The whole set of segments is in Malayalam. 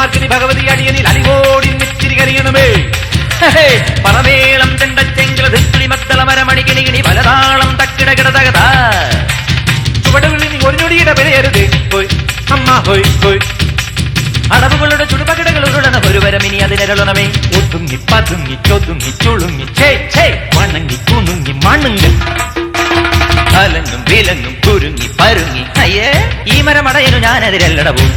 മാർക്കിനി ഭഗവതി അടിയനിൽ അടിവോടി നിത്തിരി കനിയണമേ ഹേ, പറമേളം ചെണ്ടച്ചെങ്കില ധിക്കിളി മത്തള മരമണികിണികിണി പലതാളം തക്കിട കിടതകത. ചുവടുകളിൽ ഒരു ഞൊടിയുടെ വിലയരുത് അമ്മ ഹോയ് ഹോയ്. അടവുകളുടെ ചുടുപകിടകൾ ഉരുളണ ഒരു വരമിനി ഇരളണമേ ഒതുങ്ങി പതുങ്ങി ചൊതുങ്ങി ചുളുങ്ങി ചേ ചേ വണങ്ങി കുണുങ്ങി മണുങ്ങി. അലങ്ങും വിലങ്ങും കുരുങ്ങി പരുങ്ങി. അയ്യേ ഈ മരമടയനു ഞാനതിരല്ലടവും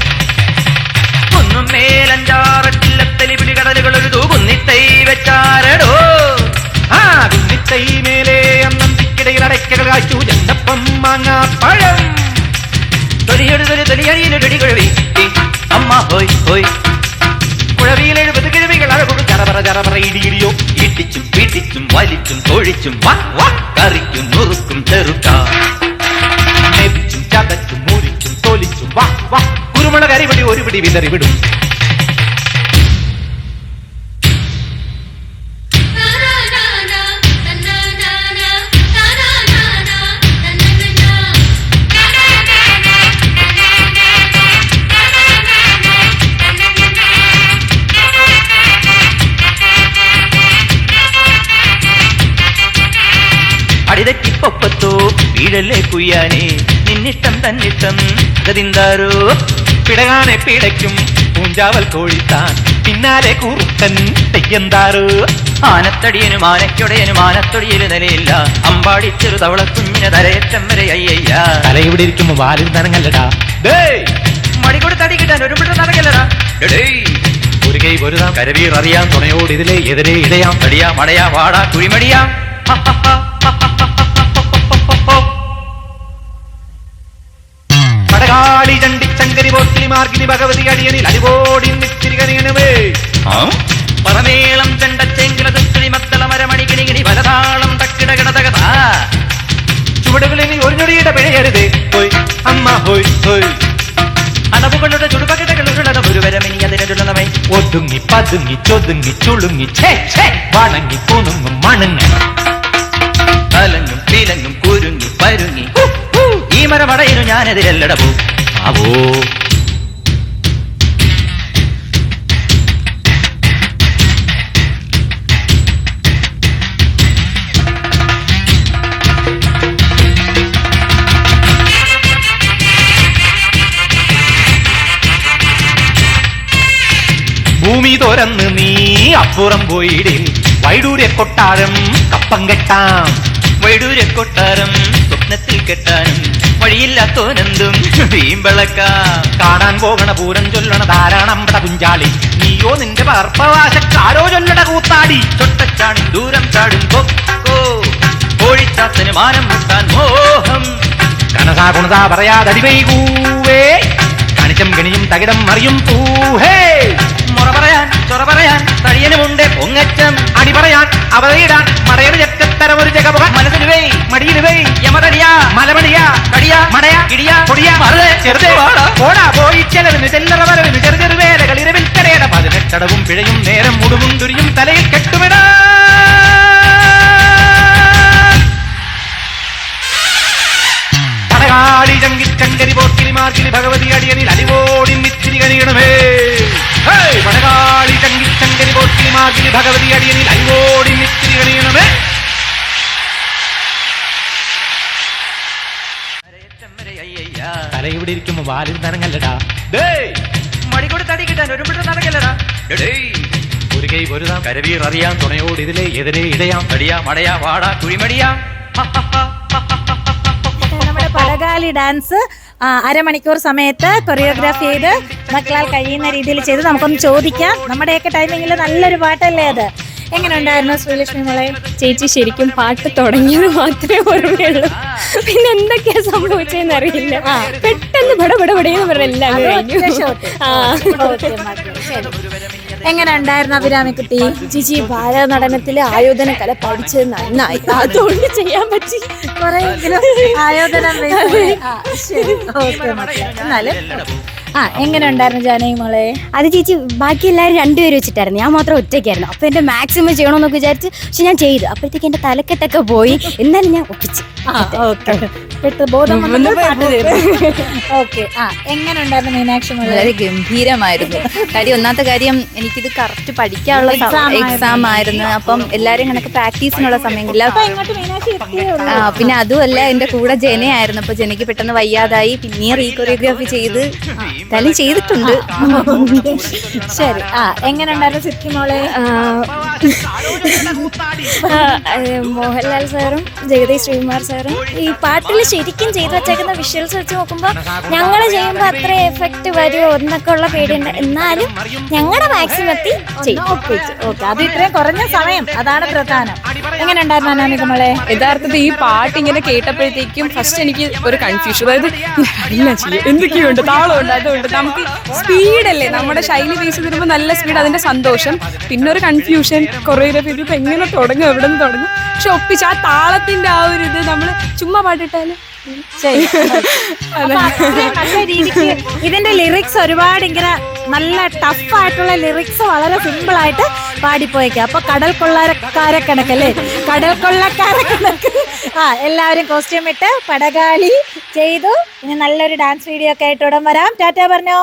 കുന്നിത്തൈ മേലെ അന്നന്തിക്കിടയിൽ അടയ്ക്കകൾ കാച്ചു ചെണ്ടപ്പം മാങ്ങ പഴം തൊലിയൊരു തൊലി തൊലിയടിയിലൊടി കുഴവി അമ്മ ഹോയ് ഹോയ്. കുഴവിയിൽ എഴുപത് കിഴവികൾ അഴകൊടു ചറപറ ചറപറ ഇടിയിടിയോ. ഇടിച്ചും പിടിച്ചും വലിച്ചും തൊഴിച്ചും വാ വാ കറിക്കും നുറുക്കും ചെറുക്കാം. ചതച്ചും മുറിച്ചും തൊലിച്ചും വാ വാ. കുരുമുളക് അരിപടി ഒരു പിടി വീഴല്ലേ കുയ്യാനേ? നിന്നിഷ്ടം തന്നിഷ്ടം ഗതിന്താരോ പിടകാനെ പിടയ്ക്കും പൂഞ്ചാവൽ കോഴിത്താൻ. പിന്നാലെ കൂറുത്തൻ തെയ്യന്താരോ? ആനത്തടിയനും ആനയ്ക്കൊടയനും ആനത്തൊടിയിൽ നിലയില്ല. അമ്പാടി ചെറു തവള കുഞ്ഞിനെ തലയേറ്റം വരെ അയ്യയ്യ. തല ഇവിടെ ഇരിക്കുമ്പോ വാലിൽ നിറങ്ങല്ലടാ മടികൂടെ തടി കിട്ടാൻ ഒരു മിട്ടം നടക്കല്ലടാ ഒരു കൈ നാം കരവീർ അറിയാം. തുണയോട് ഇതിലെ എതിരെ ഇടയാം. തടിയാം അടയാ. വാടാ കുഴിമടിയാ. പടകാളി ചണ്ടി ചങ്കരി പോത്തിലി മാർഗിനി ഭഗവതി അടിയനിൽ അടിവോടി നിത്തിരി കനിയണമേ പറമേളം ചെണ്ടച്ചെങ്കില തുക്കിളി മത്തള മരമണി കിണികിണി വലതാളം തക്കിട കിടതകഥ ചുവടുകളിനി ഒരു ഞൊടിയുടെ പിഴയരുത്. ഹോയ് അമ്മ ഹോയ് ഹോയ്. അടവുകളുടെ ചുടുപകിടകൾ ഉരുളണ ഒരു വരമിനി അതിനുള്ളവേ ഒതുങ്ങി പതുങ്ങി ചൊതുങ്ങി ചുളുങ്ങി ചേ വണങ്ങി പൊതുങ്ങും മണങ്ങി. ഞാനെതിരല്ലടവോ ആവോ. ഭൂമി തുറന്ന് നീ അപ്പുറം പോയിടിൽ വൈഡൂരെ കൊട്ടാരം കപ്പം കെട്ടാം വൈഡൂരെ കൊട്ടാരം സ്വപ്നത്തിൽ കെട്ടാനും വഴിയില്ലാത്തോനെന്തും വീമ്പളക്കാം കാണാൻ പോകണ പൂരം ചൊല്ലണ ധാരാണമ്പട കുഞ്ചാളി നീയോ നിന്റെ പാർപ്പവാശക്കാരോ ചൊല്ലണ കൂത്താടി. ചൊട്ടച്ചാടും ദൂരം ചാടും കൊക്കോ മാനം മുട്ടാൻ മോഹം. കണസാ കുണതാ പറയാതടിവൈകൂവേ കണിച്ചം കണിയും തകിടം മറിയും പൂഹേ. മുറ പറയാൻ ചൊറ പറയാൻ തടിയനുമുണ്ട് പൊങ്ങച്ചം. അടി പറയാൻ അവതയിടാൻ മറയുടെ ചക്കത്തരം ഒരു ജഗമുഖ. മനസ്സിലുവേ വേ മടിയിൽ വൈ യമതടിയാ കടിയാ മടയാ ഇടിയാ പൊടിയാ മറുതേ ചെറുതേ വാടാ. പോടാ പോയി ചെലവിന് ചെല്ലറ വരവിന് ചെറു ചെറു വേലകൾ ഇരവിൽ കരയട പതിനെട്ടടവും പിഴയും നേരം മുടുവും തുരിയും തലയിൽ കെട്ടുമിടാ പടകാളി ചങ്കി ചങ്കരി പോക്കിനി മാർക്കിനി ഭഗവതി അടിയനിൽ അടിവോടി നിത്തിരി കനിയണമേ ഹേയ്! പടകാളി ചങ്കി ചങ്കരി പോക്കിനി മാർക്കിനി ഭഗവതി അടിയനിൽ ഇരിക്കുമ്പോ വാലിൽ നനങ്ങല്ലടാ മടികൂടെ തടി കിട്ടാൻ ഒരു മിട്ടം നടക്കല്ലടാ. ഒരു കൈ ഒരു നാം കരവീർ അറിയാം തുണയോട് ഇതിലെ എതിരെ ഇടയാം. തടിയാ മടയാ വാടാ കുഴിമടിയാ. നമ്മുടെ പടകാലി ഡാൻസ്. അരമണിക്കൂർ സമയത്ത് കൊറിയോഗ്രാഫി ചെയ്ത് മക്കളാൽ കഴിയുന്ന രീതിയിൽ ചെയ്ത് നമുക്കൊന്ന് ചോദിക്കാം. നമ്മുടെയൊക്കെ ടൈമിങ്ങിൽ നല്ലൊരു പാട്ടല്ലേ അത്? എങ്ങനെ ഉണ്ടായിരുന്നു ശ്രീലക്ഷ്മി മോളെ? ചേച്ചി ശരിക്കും പാട്ട് തുടങ്ങിയത് മാത്രമേ ഓർമ്മയുള്ളൂ. പിന്നെ എന്തൊക്കെയാ സംഭവിച്ചതെന്ന് അറിയില്ല. പെട്ടെന്ന് ബടബടപടയെന്ന് പറഞ്ഞ എല്ലാം എന്ന് കഴിഞ്ഞു. ആ. എങ്ങനെ ഉണ്ടായിരുന്നു അഭിരാമിക്കുട്ടി? ചേച്ചി ഭാരതനടനത്തിലെ ആയോധന കല പഠിച്ചത് നന്നായി. അതുകൊണ്ട് ചെയ്യാൻ പറ്റി. കുറെ ആയോധനം എന്നാലും ആ എങ്ങനെ ഉണ്ടായിരുന്നു ജാനകി മോളെ? അത് ചേച്ചി ബാക്കി എല്ലാവരും രണ്ടുപേരും വെച്ചിട്ടായിരുന്നു. ഞാൻ മാത്രം ഒറ്റയ്ക്കായിരുന്നു. അപ്പൊ എന്റെ മാക്സിമം ചെയ്യണമെന്നൊക്കെ വിചാരിച്ച് പക്ഷെ ഞാൻ ചെയ്തു. അപ്പോഴത്തേക്ക് എന്റെ തലക്കെട്ടൊക്കെ പോയി. എന്നാലും ഞാൻ ഒപ്പിച്ചു ആ ഓക്കെ. പെട്ട് ബോധം ഓക്കെ ആ എങ്ങനെ ഉണ്ടായിരുന്നു മീനാക്ഷി വളരെ ഗംഭീരമായിരുന്നു. കാര്യം ഒന്നാമത്തെ കാര്യം എനിക്കിത് കറക്റ്റ് പഠിക്കാനുള്ള. എക്സാം ആയിരുന്നു. അപ്പം എല്ലാരും കണക്ക് പ്രാക്ടീസിനുള്ള സമയമില്ല ഇല്ല ഇങ്ങോട്ട് മീനാക്ഷി എത്തിയേ പിന്നെ അതുമല്ല എന്റെ കൂടെ ജനയായിരുന്നു അപ്പൊ ജനയ്ക്ക് പെട്ടെന്ന് വയ്യാതായി. പിന്നെയും റീ കൊറിയോഗ്രാഫി ചെയ്ത് എന്തായാലും ചെയ്തിട്ടുണ്ട്. ശരി ആ എങ്ങനെ ഉണ്ടായിരുന്നു സിക്കി മോളെ? ആ, ആ, ഏ, മോഹൻലാൽ സാറും ജഗദീഷ് ശ്രീകുമാർ സാറും ഈ പാട്ടിൽ ശരിക്കും ചെയ്തു വെച്ചേക്കുന്ന വിഷ്വൽസ് വെച്ച് നോക്കുമ്പോൾ ഞങ്ങൾ ചെയ്യുമ്പോൾ അത്ര എഫക്റ്റ് വരുമോ എന്നൊക്കെ ഉള്ള പേടിയുണ്ട്. എന്നാലും ഞങ്ങളുടെ മാക്സിമത്തി ചെയ്യും. ഓക്കെ ഓക്കെ അത് ഇത്രയും കുറഞ്ഞ സമയം. അതാണ് പ്രധാനം. എങ്ങനെ ഉണ്ടായിരുന്നു യഥാർത്ഥത്തിൽ ഈ പാട്ട് ഇങ്ങനെ കേട്ടപ്പോഴത്തേക്കും ഫസ്റ്റ് എനിക്ക് ഒരു കൺഫ്യൂഷൻ അതായത് എല്ലാം ചെയ്യും എന്തൊക്കെയുണ്ട്? താളമുണ്ട് അതുണ്ട് നമുക്ക് സ്പീഡല്ലേ നമ്മുടെ ശൈലി ബേസ് വരുമ്പോൾ നല്ല സ്പീഡ് അതിന്റെ സന്തോഷം. പിന്നെ ഒരു കൺഫ്യൂഷൻ കൊറിയോഗ്രാഫി ഇപ്പൊ എങ്ങനെ തുടങ്ങും? എവിടെ നിന്ന് തുടങ്ങും? പക്ഷെ ഒപ്പിച്ച് ആ താളത്തിന്റെ ആ ഒരു ഇത് നമ്മൾ ചുമ്മാ പാട്ടിട്ടാലും ഇതിന്റെ ലിറിക്സ് ഒരുപാട് ഇങ്ങനെ നല്ല ടഫായിട്ടുള്ള ലിറിക്സ് വളരെ സിമ്പിൾ ആയിട്ട് പാടിപ്പോയേക്കാം. അപ്പൊ കടൽ കൊള്ളക്കാരെ കണക്കല്ലേ? കടൽ കൊള്ളക്കാരെ കണക്ക്. ആ എല്ലാവരും കോസ്റ്റ്യൂം ഇട്ട് പടകാളി ചെയ്തു. ഇനി നല്ലൊരു ഡാൻസ് വീഡിയോ ഒക്കെ ആയിട്ട് ഉടൻ വരാം. ടാറ്റ പറഞ്ഞോ?